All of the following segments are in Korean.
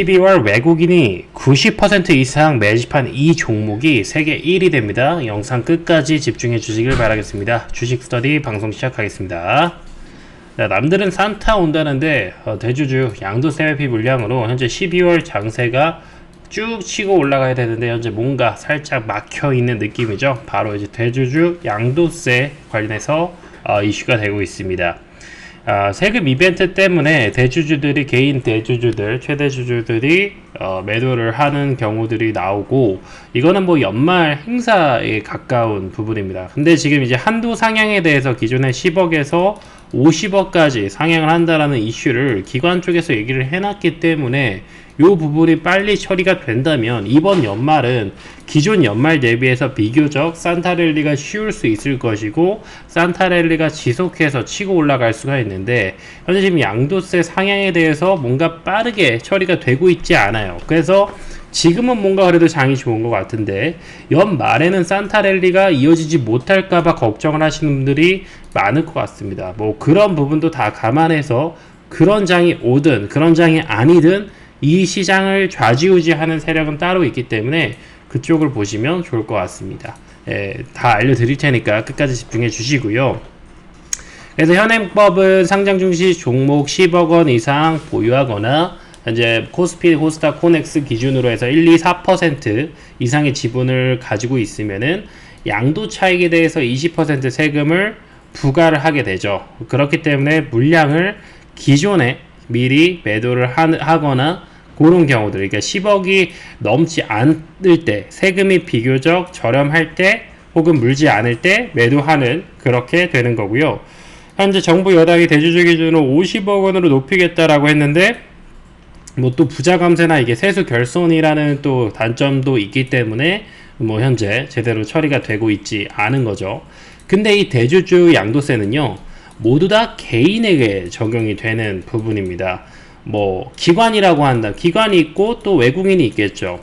12월 외국인이 90% 이상 매집한 이 종목이 세계 1위 됩니다. 영상 끝까지 집중해 주시길 바라겠습니다. 주식 스터디 방송 시작하겠습니다. 자, 남들은 산타 온다는데 어, 대주주 양도세 회피 물량으로 현재 12월 장세가 쭉 치고 올라가야 되는데 현재 뭔가 살짝 막혀 있는 느낌이죠. 바로 이제 대주주 양도세 관련해서 어, 이슈가 되고 있습니다. 아, 세금 이벤트 때문에 대주주들이 개인 대주주들 최대 주주들이 어, 매도를 하는 경우들이 나오고 이거는 뭐 연말 행사에 가까운 부분입니다. 근데 지금 이제 한도 상향에 대해서 기존에 10억에서 50억까지 상향을 한다라는 이슈를 기관 쪽에서 얘기를 해놨기 때문에 이 부분이 빨리 처리가 된다면 이번 연말은 기존 연말 대비해서 비교적 산타랠리가 쉬울 수 있을 것이고 산타랠리가 지속해서 치고 올라갈 수가 있는데 현재 지금 양도세 상향에 대해서 뭔가 빠르게 처리가 되고 있지 않아요. 그래서 지금은 뭔가 그래도 장이 좋은 것 같은데 연말에는 산타랠리가 이어지지 못할까봐 걱정을 하시는 분들이 많을 것 같습니다. 뭐 그런 부분도 다 감안해서 그런 장이 오든 그런 장이 아니든 이 시장을 좌지우지하는 세력은 따로 있기 때문에 그쪽을 보시면 좋을 것 같습니다. 예, 다 알려드릴 테니까 끝까지 집중해 주시고요. 그래서 현행법은 상장 중시 종목 10억 원 이상 보유하거나 현재 코스피, 코스닥, 코넥스 기준으로 해서 1, 2, 4% 이상의 지분을 가지고 있으면은 양도 차익에 대해서 20% 세금을 부과를 하게 되죠. 그렇기 때문에 물량을 기존에 미리 매도를 하, 거나 그런 경우들, 그러니까 10억이 넘지 않을 때, 세금이 비교적 저렴할 때, 혹은 물지 않을 때 매도하는 그렇게 되는 거고요. 현재 정부 여당이 대주주 기준으로 50억 원으로 높이겠다라고 했는데, 뭐 또 부자 감세나 이게 세수 결손이라는 또 단점도 있기 때문에 뭐 현재 제대로 처리가 되고 있지 않은 거죠. 근데 이 대주주 양도세는요, 모두 다 개인에게 적용이 되는 부분입니다. 뭐 기관이라고 한다. 기관이 있고 또 외국인이 있겠죠.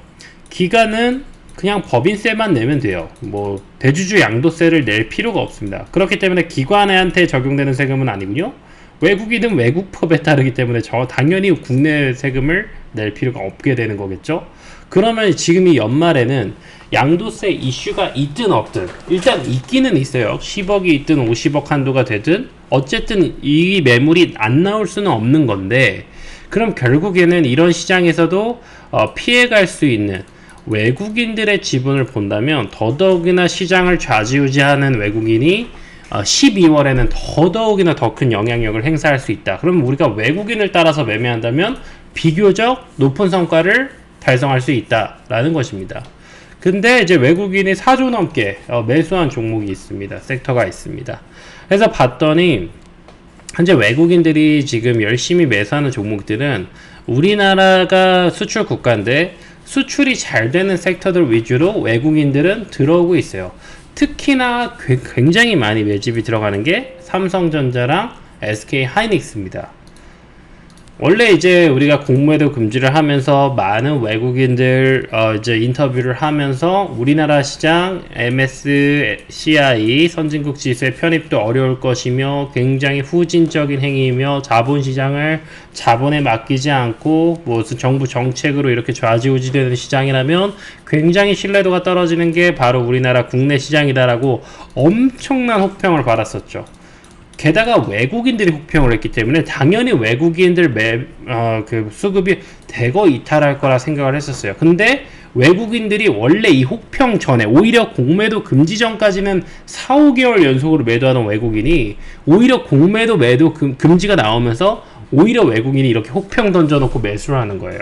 기관은 그냥 법인세만 내면 돼요. 뭐 대주주 양도세를 낼 필요가 없습니다. 그렇기 때문에 기관한테 적용되는 세금은 아니군요. 외국인은 외국법에 따르기 때문에 저 당연히 국내 세금을 낼 필요가 없게 되는 거겠죠. 그러면 지금 이 연말에는 양도세 이슈가 있든 없든 일단 있기는 있어요. 10억이 있든 50억 한도가 되든 어쨌든 이 매물이 안 나올 수는 없는 건데 그럼 결국에는 이런 시장에서도 어, 피해갈 수 있는 외국인들의 지분을 본다면 더더욱이나 시장을 좌지우지하는 외국인이 어, 12월에는 더더욱이나 더 큰 영향력을 행사할 수 있다. 그럼 우리가 외국인을 따라서 매매한다면 비교적 높은 성과를 달성할 수 있다라는 것입니다. 근데 이제 외국인이 4조 넘게 어, 매수한 종목이 있습니다. 섹터가 있습니다. 그래서 봤더니 현재 외국인들이 지금 열심히 매수하는 종목들은 우리나라가 수출 국가인데 수출이 잘 되는 섹터들 위주로 외국인들은 들어오고 있어요. 특히나 굉장히 많이 매집이 들어가는 게 삼성전자랑 SK 하이닉스입니다. 원래 이제 우리가 공매도 금지를 하면서 많은 외국인들 어 이제 인터뷰를 하면서 우리나라 시장 MSCI 선진국 지수의 편입도 어려울 것이며 굉장히 후진적인 행위이며 자본 시장을 자본에 맡기지 않고 무슨 정부 정책으로 이렇게 좌지우지되는 시장이라면 굉장히 신뢰도가 떨어지는 게 바로 우리나라 국내 시장이다라고 엄청난 혹평을 받았었죠. 게다가 외국인들이 혹평을 했기 때문에 당연히 외국인들 매, 어, 그 수급이 대거 이탈할 거라 생각을 했었어요. 근데 외국인들이 원래 이 혹평 전에 오히려 공매도 금지 전까지는 4, 5개월 연속으로 매도하던 외국인이 오히려 공매도 매도 금, 금지가 나오면서 오히려 외국인이 이렇게 혹평 던져놓고 매수를 하는 거예요.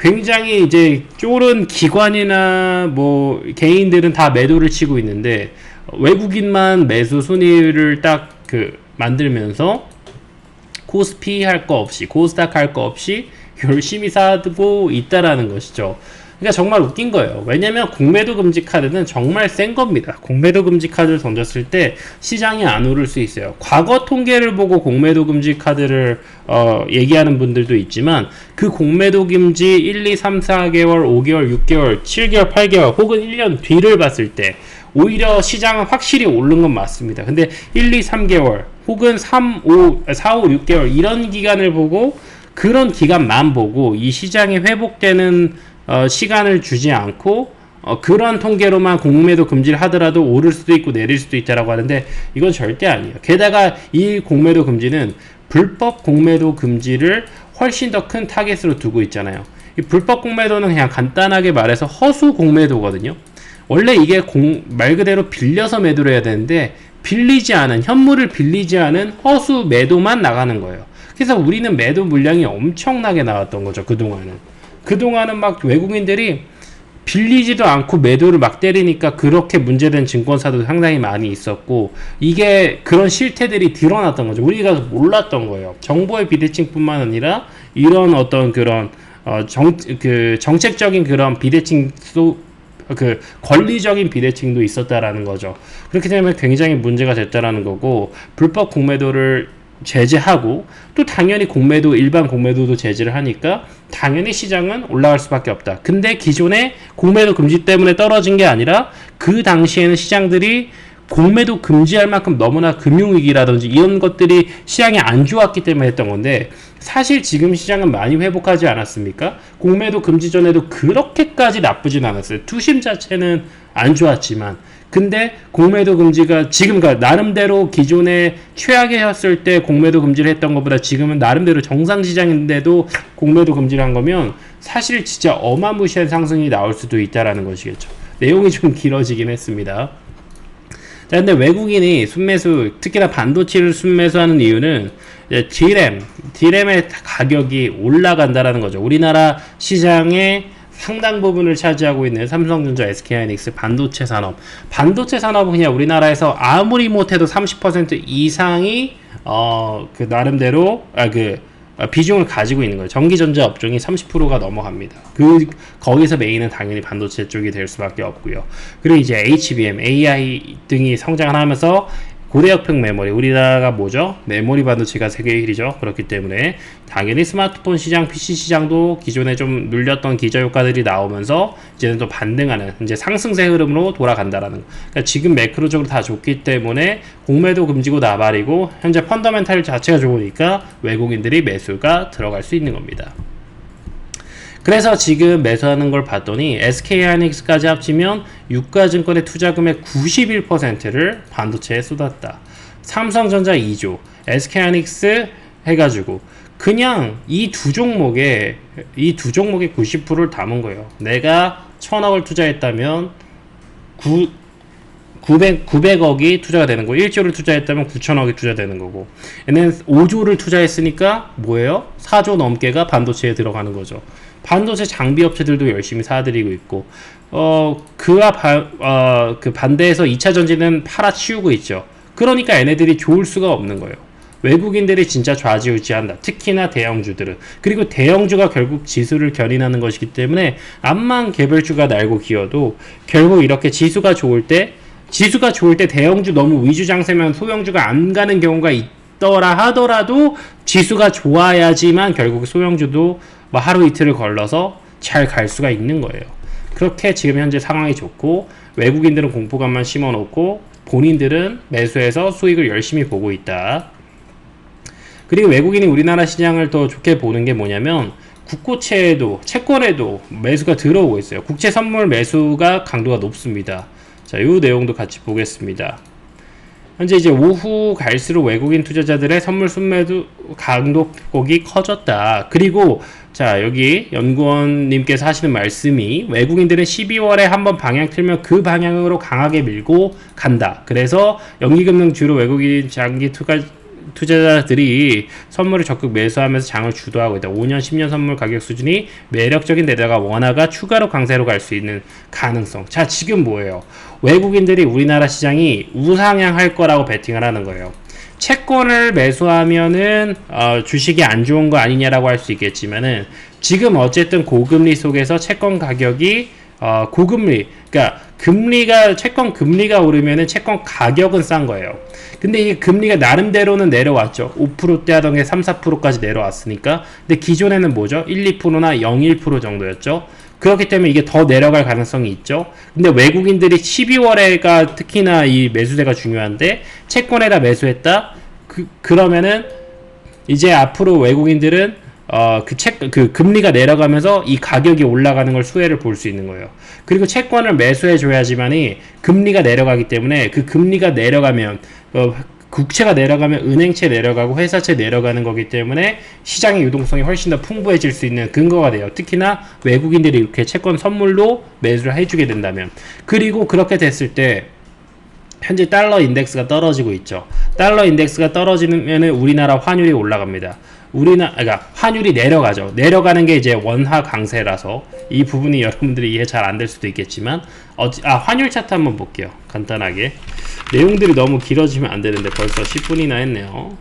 굉장히 이제 쫄은 기관이나 뭐 개인들은 다 매도를 치고 있는데 외국인만 매수 순위를 딱 그 만들면서 코스피 할 거 없이 코스닥 할 거 없이 열심히 사고 있다라는 것이죠. 그러니까 정말 웃긴 거예요. 왜냐면 공매도 금지 카드는 정말 센 겁니다. 공매도 금지 카드를 던졌을 때 시장이 안 오를 수 있어요. 과거 통계를 보고 공매도 금지 카드를 어, 얘기하는 분들도 있지만 그 공매도 금지 1, 2, 3, 4개월, 5개월, 6개월, 7개월, 8개월 혹은 1년 뒤를 봤을 때 오히려 시장은 확실히 오른 건 맞습니다. 근데 1, 2, 3개월 혹은 3, 5, 4, 5, 6개월 이런 기간을 보고 그런 기간만 보고 이 시장이 회복되는 어, 시간을 주지 않고 어, 그런 통계로만 공매도 금지를 하더라도 오를 수도 있고 내릴 수도 있다라고 하는데 이건 절대 아니에요. 게다가 이 공매도 금지는 불법 공매도 금지를 훨씬 더 큰 타겟으로 두고 있잖아요. 이 불법 공매도는 그냥 간단하게 말해서 허수 공매도거든요. 원래 이게 공, 말 그대로 빌려서 매도를 해야 되는데 빌리지 않은 현물을 빌리지 않은 허수 매도만 나가는 거예요. 그래서 우리는 매도 물량이 엄청나게 나왔던 거죠 그동안은. 그동안은 막 외국인들이 빌리지도 않고 매도를 막 때리니까 그렇게 문제된 증권사도 상당히 많이 있었고 이게 그런 실태들이 드러났던 거죠. 우리가 몰랐던 거예요. 정보의 비대칭뿐만 아니라 이런 어떤 그런 어, 정, 그 정책적인 그런 비대칭 소, 그 권리적인 비대칭도 있었다라는 거죠. 그렇게 되면 굉장히 문제가 됐다라는 거고 불법 공매도를 제재하고 또 당연히 공매도 일반 공매도도 제재를 하니까 당연히 시장은 올라갈 수밖에 없다. 근데 기존에 공매도 금지 때문에 떨어진 게 아니라 그 당시에는 시장들이 공매도 금지할 만큼 너무나 금융위기라든지 이런 것들이 시장이 안 좋았기 때문에 했던 건데 사실 지금 시장은 많이 회복하지 않았습니까? 공매도 금지 전에도 그렇게까지 나쁘진 않았어요. 투심 자체는 안 좋았지만 근데 공매도 금지가 지금 그 나름대로 기존에 최악이었을 때 공매도 금지를 했던 것보다 지금은 나름대로 정상 시장인데도 공매도 금지를 한 거면 사실 진짜 어마무시한 상승이 나올 수도 있다라는 것이겠죠. 내용이 좀 길어지긴 했습니다. 자, 근데 외국인이 순매수, 특히나 반도체를 순매수하는 이유는 D램, D램의 가격이 올라간다라는 거죠. 우리나라 시장의 상당 부분을 차지하고 있는 삼성전자, SK하이닉스 반도체 산업. 반도체 산업은 그냥 우리나라에서 아무리 못해도 30% 이상이 어 그 나름대로 아그 비중을 가지고 있는 거예요. 전기전자 업종이 30%가 넘어갑니다. 그 거기서 메인은 당연히 반도체 쪽이 될 수밖에 없고요. 그리고 이제 HBM, AI 등이 성장을 하면서 고대역폭 메모리 우리나라가 뭐죠? 메모리 반도체가 세계 1위죠. 그렇기 때문에 당연히 스마트폰 시장, PC 시장도 기존에 좀 눌렸던 기저 효과들이 나오면서 이제는 또 반등하는 이제 상승세 흐름으로 돌아간다라는 거. 그러니까 지금 매크로적으로 다 좋기 때문에 공매도 금지고 나발이고 현재 펀더멘탈 자체가 좋으니까 외국인들이 매수가 들어갈 수 있는 겁니다. 그래서 지금 매수하는 걸 봤더니 SK하이닉스까지 합치면 유가증권의 투자금의 91%를 반도체에 쏟았다. 삼성전자 2조, SK하이닉스 해가지고 그냥 이 두 종목에 이 두 종목의 90%를 담은 거예요. 내가 천억을 투자했다면 9 900, 900억이 투자가 되는 거고 1조를 투자했다면 9천억이 투자되는 거고 얘는 5조를 투자했으니까 뭐예요? 4조 넘게가 반도체에 들어가는 거죠. 반도체 장비 업체들도 열심히 사들이고 있고 어 그와 바, 어, 그 반대해서 2차 전지는 팔아치우고 있죠. 그러니까 얘네들이 좋을 수가 없는 거예요. 외국인들이 진짜 좌지우지한다. 특히나 대형주들은. 그리고 대형주가 결국 지수를 견인하는 것이기 때문에 암만 개별주가 날고 기어도 결국 이렇게 지수가 좋을 때 지수가 좋을 때 대형주 너무 위주 장세면 소형주가 안 가는 경우가 있더라 하더라도 지수가 좋아야지만 결국 소형주도 뭐 하루 이틀을 걸러서 잘 갈 수가 있는 거예요. 그렇게 지금 현재 상황이 좋고 외국인들은 공포감만 심어놓고 본인들은 매수해서 수익을 열심히 보고 있다. 그리고 외국인이 우리나라 시장을 더 좋게 보는 게 뭐냐면 국고채에도 채권에도 매수가 들어오고 있어요. 국채 선물 매수가 강도가 높습니다. 자, 이 내용도 같이 보겠습니다. 현재 이제 오후 갈수록 외국인 투자자들의 선물 순매도 강도폭이 커졌다. 그리고 자 여기 연구원님께서 하시는 말씀이 외국인들은 12월에 한번 방향 틀면 그 방향으로 강하게 밀고 간다. 그래서 연기금융 주로 외국인 장기 투자 투자자들이 선물을 적극 매수하면서 장을 주도하고 있다. 5년, 10년 선물 가격 수준이 매력적인 데다가 원화가 추가로 강세로 갈 수 있는 가능성. 자, 지금 뭐예요? 외국인들이 우리나라 시장이 우상향할 거라고 베팅을 하는 거예요. 채권을 매수하면은 어, 주식이 안 좋은 거 아니냐라고 할 수 있겠지만은 지금 어쨌든 고금리 속에서 채권 가격이 어, 고금리, 그러니까 금리가 채권 금리가 오르면은 채권 가격은 싼 거예요. 근데 이게 금리가 나름대로는 내려왔죠. 5%대 하던 게 3, 4%까지 내려왔으니까. 근데 기존에는 뭐죠? 1, 2%나 0, 1% 정도였죠. 그렇기 때문에 이게 더 내려갈 가능성이 있죠. 근데 외국인들이 12월에가 특히나 이 매수세가 중요한데 채권에다 매수했다. 그, 그러면은 이제 앞으로 외국인들은 어, 그 책, 그 금리가 내려가면서 이 가격이 올라가는 걸 수혜를 볼 수 있는 거예요. 그리고 채권을 매수해 줘야지만이 금리가 내려가기 때문에 그 금리가 내려가면 어, 국채가 내려가면 은행채 내려가고 회사채 내려가는 거기 때문에 시장의 유동성이 훨씬 더 풍부해질 수 있는 근거가 돼요. 특히나 외국인들이 이렇게 채권 선물로 매수를 해주게 된다면 그리고 그렇게 됐을 때 현재 달러 인덱스가 떨어지고 있죠. 달러 인덱스가 떨어지면 우리나라 환율이 올라갑니다. 우리나 그러니까 환율이 내려가죠. 내려가는 게 이제 원화 강세라서 이 부분이 여러분들이 이해 잘 안 될 수도 있겠지만 어찌, 아 환율 차트 한번 볼게요. 간단하게 내용들이 너무 길어지면 안 되는데 벌써 10분이나 했네요.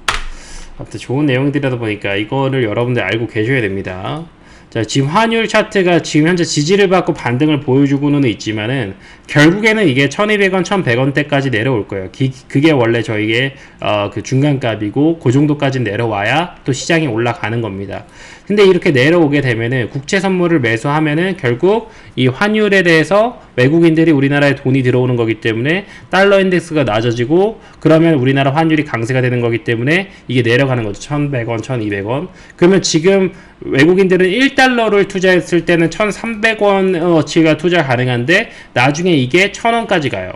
아무튼 좋은 내용들이다 보니까 이거를 여러분들 알고 계셔야 됩니다. 자, 지금 환율 차트가 지금 현재 지지를 받고 반등을 보여주고는 있지만은 결국에는 이게 1200원, 1100원대까지 내려올 거예요. 기, 그게 원래 저희의 어, 그 중간값이고 그 정도까지 내려와야 또 시장이 올라가는 겁니다. 근데 이렇게 내려오게 되면은 국채 선물을 매수하면은 결국 이 환율에 대해서 외국인들이 우리나라에 돈이 들어오는 거기 때문에 달러 인덱스가 낮아지고 그러면 우리나라 환율이 강세가 되는 거기 때문에 이게 내려가는 거죠. 1100원, 1200원. 그러면 지금 외국인들은 1달러를 투자했을 때는 1300원어치가 투자 가능한데 나중에 이게 1000원까지 가요.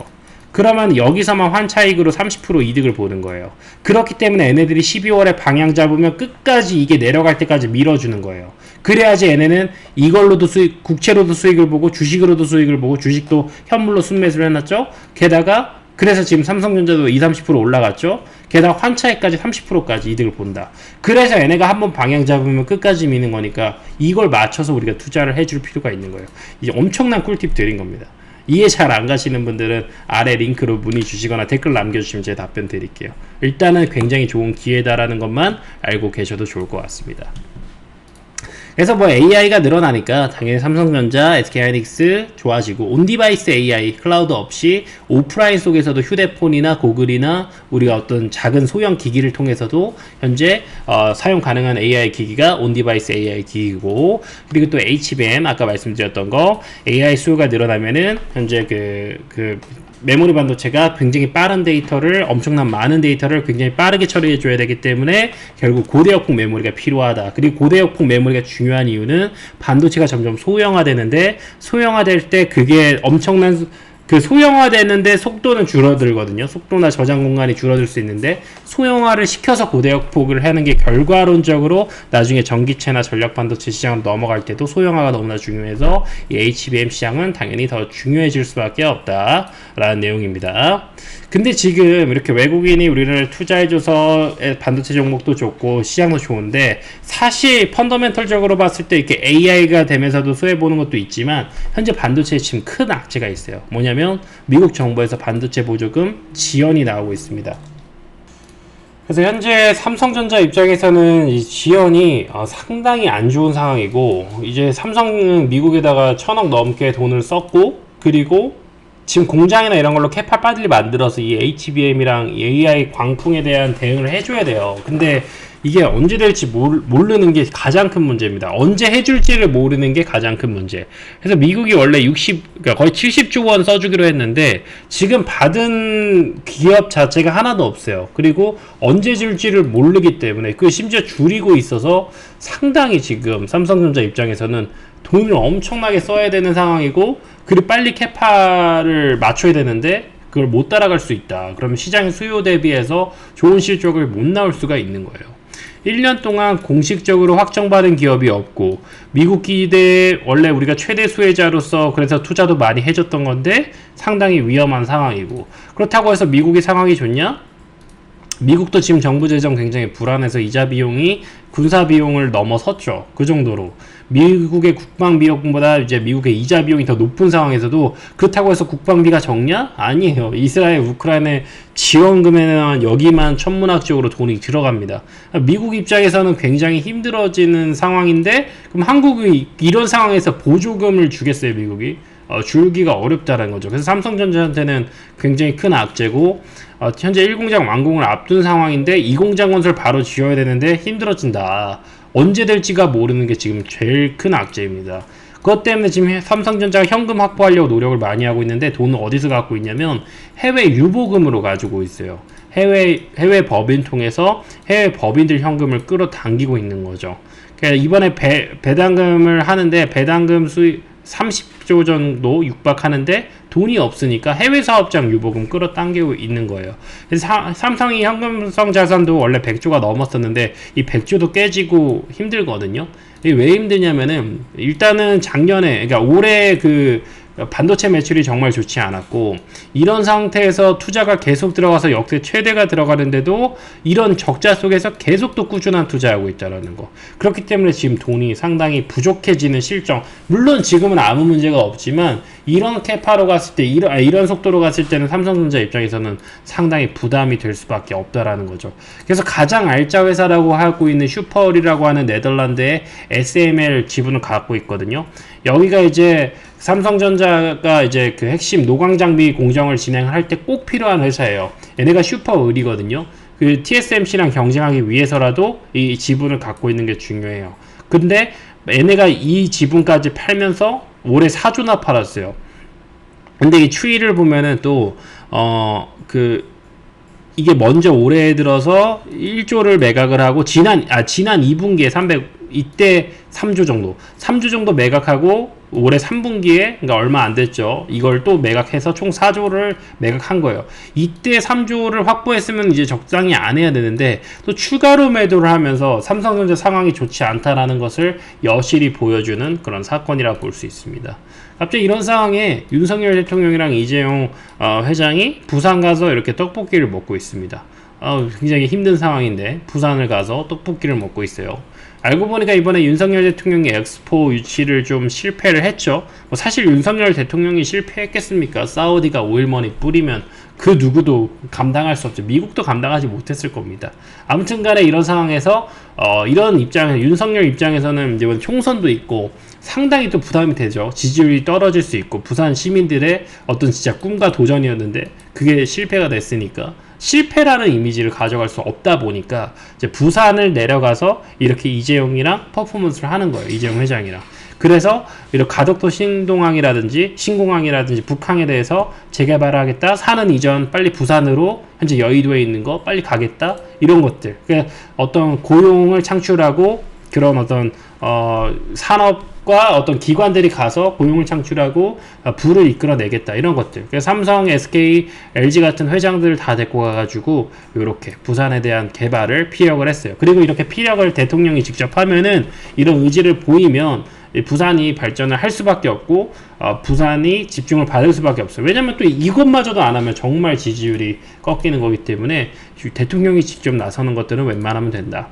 그러면 여기서만 환차익으로 30% 이득을 보는 거예요. 그렇기 때문에 얘네들이 12월에 방향 잡으면 끝까지 이게 내려갈 때까지 밀어주는 거예요. 그래야지 얘네는 이걸로도 수익, 국채로도 수익을 보고 주식으로도 수익을 보고 주식도 현물로 순매수를 해놨죠. 게다가 그래서 지금 삼성전자도 2, 30% 올라갔죠. 게다가 환차익까지 30%까지 이득을 본다. 그래서 얘네가 한번 방향 잡으면 끝까지 미는 거니까 이걸 맞춰서 우리가 투자를 해줄 필요가 있는 거예요. 이제 엄청난 꿀팁 드린 겁니다. 이해 잘 안 가시는 분들은 아래 링크로 문의 주시거나 댓글 남겨주시면 제가 답변 드릴게요. 일단은 굉장히 좋은 기회다라는 것만 알고 계셔도 좋을 것 같습니다. 그래서 뭐 AI가 늘어나니까 당연히 삼성전자, SK하이닉스 좋아지고 온디바이스 AI 클라우드 없이 오프라인 속에서도 휴대폰이나 고글이나 우리가 어떤 작은 소형 기기를 통해서도 현재 어, 사용 가능한 AI 기기가 온디바이스 AI 기기고 그리고 또 HBM 아까 말씀드렸던 거 AI 수요가 늘어나면은 현재 그, 그 메모리 반도체가 굉장히 빠른 데이터를 엄청난 많은 데이터를 굉장히 빠르게 처리해 줘야 되기 때문에 결국 고대 역폭 메모리가 필요하다. 그리고 고대 역폭 메모리가 중요한 이유는 반도체가 점점 소형화되는데 소형화될 때 그게 엄청난 그 소형화되는데 속도는 줄어들거든요. 속도나 저장 공간이 줄어들 수 있는데 소형화를 시켜서 고대역 폭을 하는 게 결과론적으로 나중에 전기체나 전력 반도체 시장으로 넘어갈 때도 소형화가 너무나 중요해서 이 HBM 시장은 당연히 더 중요해질 수밖에 없다라는 내용입니다. 근데 지금 이렇게 외국인이 우리를 투자해줘서 반도체 종목도 좋고 시장도 좋은데 사실 펀더멘털적으로 봤을 때 이렇게 AI가 되면서도 수혜 보는 것도 있지만 현재 반도체에 지금 큰 악재가 있어요. 뭐냐면 미국 정부에서 반도체 보조금 지연이 나오고 있습니다. 그래서 현재 삼성전자 입장에서는 이 지연이 어, 상당히 안 좋은 상황이고 이제 삼성은 미국에다가 천억 넘게 돈을 썼고 그리고 지금 공장이나 이런 걸로 캐파 빨리 만들어서 이 HBM이랑 AI 광풍에 대한 대응을 해줘야 돼요. 근데 이게 언제 될지 모르, 모르는 게 가장 큰 문제입니다. 언제 해줄지를 모르는 게 가장 큰 문제. 그래서 미국이 원래 60, 그러니까 거의 70조 원 써주기로 했는데 지금 받은 기업 자체가 하나도 없어요. 그리고 언제 줄지를 모르기 때문에 그 심지어 줄이고 있어서 상당히 지금 삼성전자 입장에서는 돈을 엄청나게 써야 되는 상황이고 그리고 빨리 캐파를 맞춰야 되는데 그걸 못 따라갈 수 있다. 그러면 시장 수요 대비해서 좋은 실적을 못 나올 수가 있는 거예요. 1년 동안 공식적으로 확정받은 기업이 없고 미국 기대 원래 우리가 최대 수혜자로서 그래서 투자도 많이 해줬던 건데 상당히 위험한 상황이고 그렇다고 해서 미국의 상황이 좋냐? 미국도 지금 정부 재정 굉장히 불안해서 이자 비용이 군사 비용을 넘어섰죠. 그 정도로. 미국의 국방 비용보다 이제 미국의 이자 비용이 더 높은 상황에서도 그렇다고 해서 국방비가 적냐? 아니에요. 이스라엘, 우크라이나의 지원금에는 여기만 천문학적으로 돈이 들어갑니다. 미국 입장에서는 굉장히 힘들어지는 상황인데 그럼 한국이 이런 상황에서 보조금을 주겠어요, 미국이? 어, 줄기가 어렵다는 거죠. 그래서 삼성전자한테는 굉장히 큰 악재고 어, 현재 1공장 완공을 앞둔 상황인데 2공장 건설 바로 지어야 되는데 힘들어진다. 언제 될지가 모르는 게 지금 제일 큰 악재입니다. 그것 때문에 지금 삼성전자가 현금 확보하려고 노력을 많이 하고 있는데 돈을 어디서 갖고 있냐면 해외 유보금으로 가지고 있어요. 해외 해외 법인 통해서 해외 법인들 현금을 끌어당기고 있는 거죠. 그러니까 이번에 배, 배당금을 하는데 배당금 수익 30 조 정도 육박하는데 돈이 없으니까 해외 사업장 유보금 끌어당기고 있는 거예요. 그래서 사- 삼성이 현금성 자산도 원래 100조가 넘었었는데 이 100조도 깨지고 힘들거든요. 이게 왜 힘드냐면은 일단은 작년에 그러니까 올해 그 반도체 매출이 정말 좋지 않았고 이런 상태에서 투자가 계속 들어가서 역대 최대가 들어가는데도 이런 적자 속에서 계속 또 꾸준한 투자하고 있다라는 거. 그렇기 때문에 지금 돈이 상당히 부족해지는 실정. 물론 지금은 아무 문제가 없지만 이런 캐파로 갔을 때 이런, 아, 이런 속도로 갔을 때는 삼성전자 입장에서는 상당히 부담이 될 수밖에 없다라는 거죠. 그래서 가장 알짜 회사라고 하고 있는 슈퍼리라고 하는 네덜란드의 SML 지분을 갖고 있거든요. 여기가 이제 삼성전자가 이제 그 핵심 노광 장비 공정을 진행할 때 꼭 필요한 회사예요. 얘네가 슈퍼 을이거든요. 그 TSMC랑 경쟁하기 위해서라도 이 지분을 갖고 있는 게 중요해요. 근데 얘네가 이 지분까지 팔면서 올해 4조나 팔았어요. 근데 이 추이를 보면은 또, 어, 그, 이게 먼저 올해 들어서 1조를 매각을 하고, 지난, 아, 지난 2분기에 300, 이때 3조 정도. 3조 정도 매각하고, 올해 3분기에, 그러니까 얼마 안 됐죠. 이걸 또 매각해서 총 4조를 매각한 거예요. 이때 3조를 확보했으면 이제 적당히 안 해야 되는데, 또 추가로 매도를 하면서 삼성전자 상황이 좋지 않다라는 것을 여실히 보여주는 그런 사건이라 볼 수 있습니다. 갑자기 이런 상황에 윤석열 대통령이랑 이재용 어, 회장이 부산 가서 이렇게 떡볶이를 먹고 있습니다. 어, 굉장히 힘든 상황인데 부산을 가서 떡볶이를 먹고 있어요. 알고 보니까 이번에 윤석열 대통령이 엑스포 유치를 좀 실패를 했죠. 뭐 사실 윤석열 대통령이 실패했겠습니까? 사우디가 오일머니 뿌리면 그 누구도 감당할 수 없죠. 미국도 감당하지 못했을 겁니다. 아무튼 간에 이런 상황에서 어, 이런 입장에서 윤석열 입장에서는 이제 총선도 있고 상당히 또 부담이 되죠. 지지율이 떨어질 수 있고 부산 시민들의 어떤 진짜 꿈과 도전이었는데 그게 실패가 됐으니까 실패라는 이미지를 가져갈 수 없다 보니까 이제 부산을 내려가서 이렇게 이재용이랑 퍼포먼스를 하는 거예요. 이재용 회장이랑. 그래서 이런 가덕도 신동항이라든지 신공항이라든지 북항에 대해서 재개발하겠다 사는 이전 빨리 부산으로 현재 여의도에 있는 거 빨리 가겠다 이런 것들 그러니까 어떤 고용을 창출하고 그런 어떤 어 산업 과 어떤 기관들이 가서 고용을 창출하고 어, 부를 이끌어내겠다 이런 것들 그래서 삼성, SK, LG 같은 회장들을 다 데리고 가가지고 이렇게 부산에 대한 개발을 피력을 했어요 그리고 이렇게 피력을 대통령이 직접 하면은 이런 의지를 보이면 이 부산이 발전을 할 수밖에 없고 어, 부산이 집중을 받을 수밖에 없어요. 왜냐하면 또 이것마저도 안 하면 정말 지지율이 꺾이는 거기 때문에 대통령이 직접 나서는 것들은 웬만하면 된다.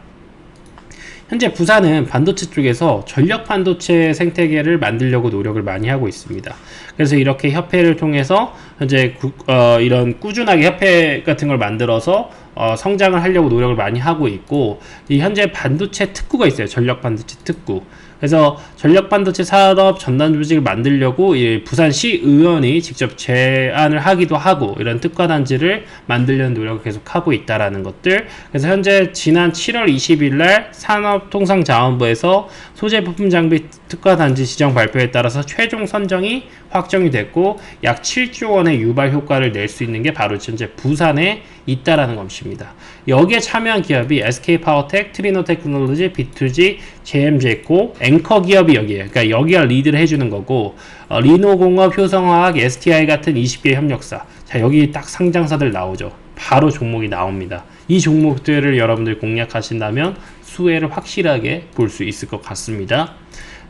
현재 부산은 반도체 쪽에서 전력 반도체 생태계를 만들려고 노력을 많이 하고 있습니다. 그래서 이렇게 협회를 통해서 현재 구, 어, 이런 꾸준하게 협회 같은 걸 만들어서 어, 성장을 하려고 노력을 많이 하고 있고 이 현재 반도체 특구가 있어요. 전력 반도체 특구. 그래서 전력 반도체 산업 전담 조직을 만들려고 이 부산시 의원이 직접 제안을 하기도 하고 이런 특화 단지를 만들려는 노력을 계속 하고 있다라는 것들. 그래서 현재 지난 7월 20일 날 산업통상자원부에서 소재 부품 장비 특화 단지 지정 발표에 따라서 최종 선정이 확정이 됐고 약 7조 원의 유발 효과를 낼 수 있는 게 바로 현재 부산에 있다라는 것입니다. 여기에 참여한 기업이 SK파워텍, 트리노테크놀로지, B2G, JM제코, 앵커 기업이 여기에요. 그러니까 여기가 리드를 해주는 거고 어, 리노공업, 효성화학, STI 같은 20개 협력사. 자 여기 딱 상장사들 나오죠. 바로 종목이 나옵니다. 이 종목들을 여러분들 공략하신다면 수혜를 확실하게 볼 수 있을 것 같습니다.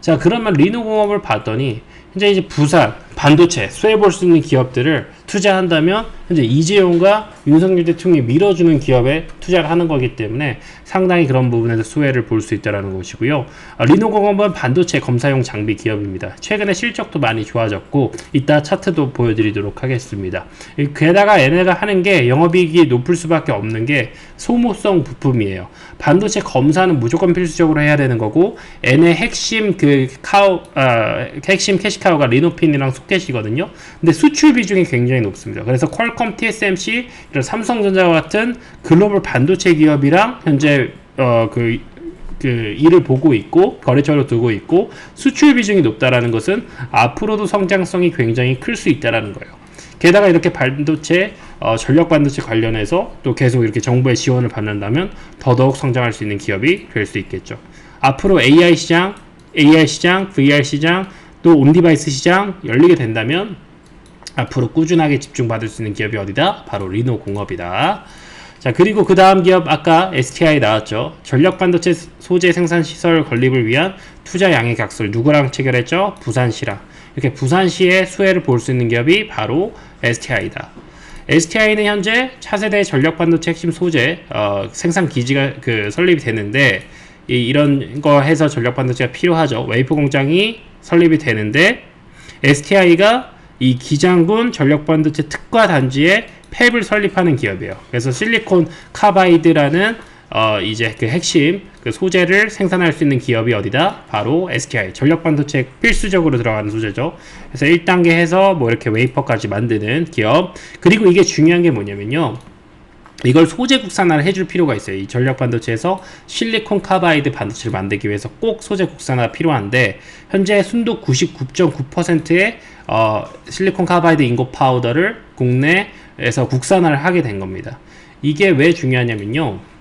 자 그러면 리노공업을 봤더니 현재 이제 부산 반도체 수혜 볼 수 있는 기업들을 투자한다면 현재 이재용과 윤석열 대통령이 밀어주는 기업에 투자를 하는 거기 때문에 상당히 그런 부분에서 수혜를 볼 수 있다는 것이고요. 아, 리노공업은 반도체 검사용 장비 기업입니다. 최근에 실적도 많이 좋아졌고 이따 차트도 보여드리도록 하겠습니다. 이- 게다가 얘네가 하는 게 영업이익이 높을 수밖에 없는 게 소모성 부품이에요. 반도체 검사는 무조건 필수적으로 해야 되는 거고 얘네 핵심 그 카우 아, 핵심 캐시카우가 리노핀이랑 소켓이거든요. 근데 수출 비중이 굉장히 높습니다. 그래서 퀄컴, TSMC, 이런 삼성전자와 같은 글로벌 반도체 기업이랑 현재 어그 그 일을 보고 있고 거래처로 두고 있고 수출 비중이 높다라는 것은 앞으로도 성장성이 굉장히 클 수 있다라는 거예요. 게다가 이렇게 반도체 어, 전력 반도체 관련해서 또 계속 이렇게 정부의 지원을 받는다면 더더욱 성장할 수 있는 기업이 될 수 있겠죠. 앞으로 AI 시장, AR 시장, VR 시장, 또 온디바이스 시장 열리게 된다면 앞으로 꾸준하게 집중받을 수 있는 기업이 어디다? 바로 리노 공업이다. 자, 그리고 그 다음 기업 아까 STI 나왔죠. 전력 반도체 소재 생산 시설 건립을 위한 투자 양해 각서를 누구랑 체결했죠? 부산시랑. 이렇게 부산시의 수혜를 볼 수 있는 기업이 바로 STI다. STI는 현재 차세대 전력 반도체 핵심 소재 어, 생산 기지가 그 설립이 되는데 이, 이런 거 해서 전력 반도체가 필요하죠. 웨이프 공장이 설립이 되는데 STI가 이 기장군 전력 반도체 특화 단지에 팹을 설립하는 기업이에요. 그래서 실리콘 카바이드라는 어 이제 그 핵심 그 소재를 생산할 수 있는 기업이 어디다? 바로 STI 전력 반도체 필수적으로 들어가는 소재죠. 그래서 1단계 해서 뭐 이렇게 웨이퍼까지 만드는 기업. 그리고 이게 중요한 게 뭐냐면요. 이걸 소재 국산화를 해줄 필요가 있어요. 이 전력 반도체에서 실리콘 카바이드 반도체를 만들기 위해서 꼭 소재 국산화가 필요한데 현재 순도 99.9%의 어, 실리콘 카바이드 인고 파우더를 국내에서 국산화를 하게 된 겁니다. 이게 왜 중요하냐면요.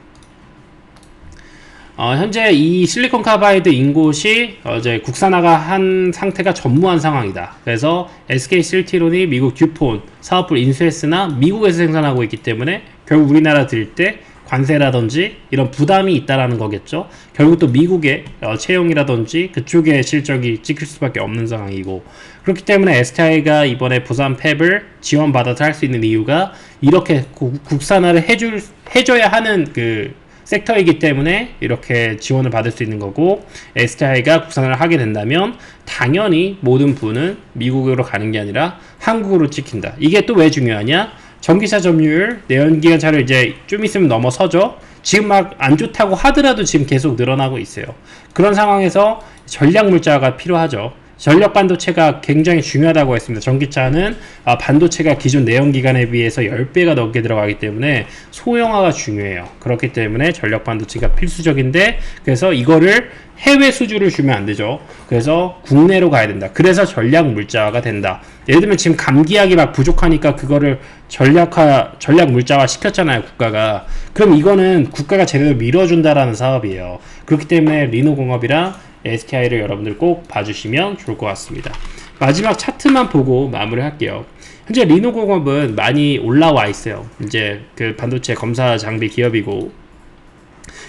어, 현재 이 실리콘 카바이드 인곳이 어, 이제 국산화가 한 상태가 전무한 상황이다. 그래서 SK 실티론이 미국 듀폰 사업부를 인수했으나 미국에서 생산하고 있기 때문에 결국 우리나라 들일 때 관세라든지 이런 부담이 있다라는 거겠죠. 결국 또 미국의 어, 채용이라든지 그쪽의 실적이 찍힐 수밖에 없는 상황이고 그렇기 때문에 STI가 이번에 부산 팹을 지원받아서 할 수 있는 이유가 이렇게 구- 국산화를 해줄 해줘야 하는 그 섹터이기 때문에 이렇게 지원을 받을 수 있는 거고 STI가 국산화를 하게 된다면 당연히 모든 부는 미국으로 가는 게 아니라 한국으로 찍힌다. 이게 또 왜 중요하냐? 전기차 점유율, 내연기관 차를 이제 좀 있으면 넘어서죠. 지금 막 안 좋다고 하더라도 지금 계속 늘어나고 있어요. 그런 상황에서 전략 물자가 필요하죠. 전력 반도체가 굉장히 중요하다고 했습니다. 전기차는 아, 반도체가 기존 내연기관에 비해서 10배가 넘게 들어가기 때문에 소형화가 중요해요. 그렇기 때문에 전력 반도체가 필수적인데 그래서 이거를 해외 수주를 주면 안 되죠. 그래서 국내로 가야 된다. 그래서 전략 물자화가 된다. 예를 들면 지금 감기약이 막 부족하니까 그거를 전략화 전략 물자화 시켰잖아요, 국가가. 그럼 이거는 국가가 제대로 밀어준다라는 사업이에요. 그렇기 때문에 리노공업이랑 STI를 여러분들 꼭 봐주시면 좋을 것 같습니다. 마지막 차트만 보고 마무리 할게요. 현재 리노공업은 많이 올라와 있어요. 이제 그 반도체 검사 장비 기업이고.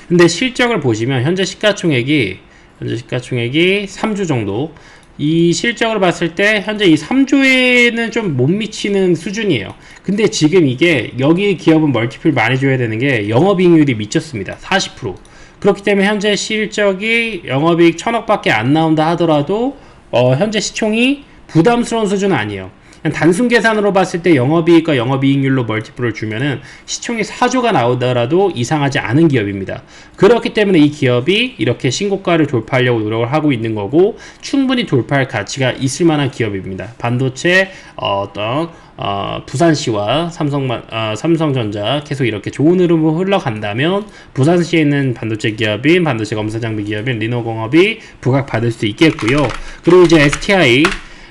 근데 실적을 보시면 현재 시가총액이 현재 시가총액이 3주 정도. 이 실적으로 봤을 때 현재 이 3조에는 좀 못 미치는 수준이에요. 근데 지금 이게 여기 기업은 멀티플 많이 줘야 되는 게 영업이익률이 미쳤습니다. 40%. 그렇기 때문에 현재 실적이 영업이익 천억밖에 안 나온다 하더라도 어, 현재 시총이 부담스러운 수준은 아니에요. 단순 계산으로 봤을 때 영업이익과 영업이익률로 멀티플을 주면은 시총이 4조가 나오더라도 이상하지 않은 기업입니다. 그렇기 때문에 이 기업이 이렇게 신고가를 돌파하려고 노력을 하고 있는 거고 충분히 돌파할 가치가 있을 만한 기업입니다. 반도체 어, 어떤 어, 부산시와 삼성, 어, 삼성전자 계속 이렇게 좋은 흐름으로 흘러간다면 부산시에 있는 반도체 기업인 반도체 검사 장비 기업인 리노공업이 부각받을 수 있겠고요. 그리고 이제 STI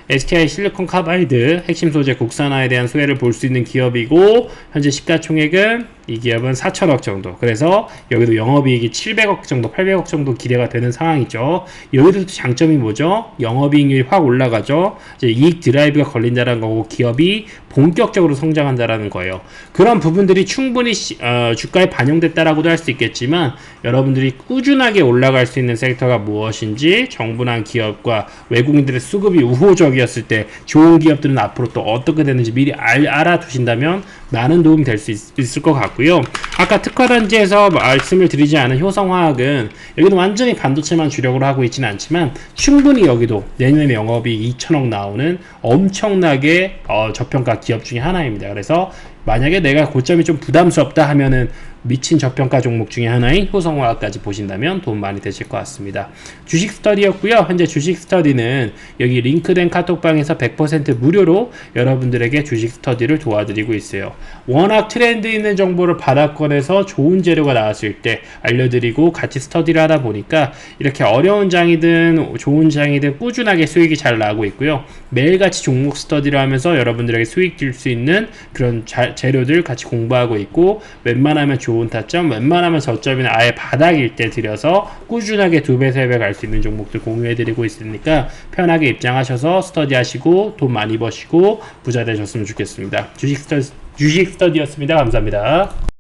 STI 실리콘 카바이드 핵심 소재 국산화에 대한 수혜를 볼 수 있는 기업이고 현재 시가총액은 이 기업은 4천억 정도. 그래서 여기도 영업이익이 700억 정도 800억 정도 기대가 되는 상황이죠. 여기도 장점이 뭐죠? 영업이익률이 확 올라가죠. 이제 이익 드라이브가 걸린다는 거고 기업이 본격적으로 성장한다라는 거예요. 그런 부분들이 충분히 시- 어, 주가에 반영됐다라고도 할 수 있겠지만 여러분들이 꾸준하게 올라갈 수 있는 섹터가 무엇인지 정부나 기업과 외국인들의 수급이 우호적 이었을 때 좋은 기업들은 앞으로 또 어떻게 되는지 미리 알, 알아두신다면 많은 도움이 될 수 있을 것 같고요. 아까 특화단지에서 말씀을 드리지 않은 효성화학은 여기는 완전히 반도체만 주력으로 하고 있지는 않지만 충분히 여기도 내년에 영업이 2천억 나오는 엄청나게 어, 저평가 기업 중에 하나입니다. 그래서 만약에 내가 고점이 좀 부담스럽다 하면은 미친 저평가 종목 중에 하나인 효성화학까지 보신다면 도움 많이 되실 것 같습니다. 주식 스터디였고요. 현재 주식 스터디는 여기 링크된 카톡방에서 100% 무료로 여러분들에게 주식 스터디를 도와드리고 있어요. 워낙 트렌드 있는 정보를 바닥권에서 좋은 재료가 나왔을 때 알려드리고 같이 스터디를 하다 보니까 이렇게 어려운 장이든 좋은 장이든 꾸준하게 수익이 잘 나고 있고요. 매일같이 종목 스터디를 하면서 여러분들에게 수익 줄 수 있는 그런 자- 재료들 같이 공부하고 있고 웬만하면 좋은 좋은 타점, 웬만하면 저점이나 아예 바닥일 때 들여서 꾸준하게 두 배, 세 배 갈 수 있는 종목들 공유해드리고 있으니까 편하게 입장하셔서 스터디 하시고 돈 많이 버시고 부자 되셨으면 좋겠습니다. 주식 스터디였습니다. 감사합니다.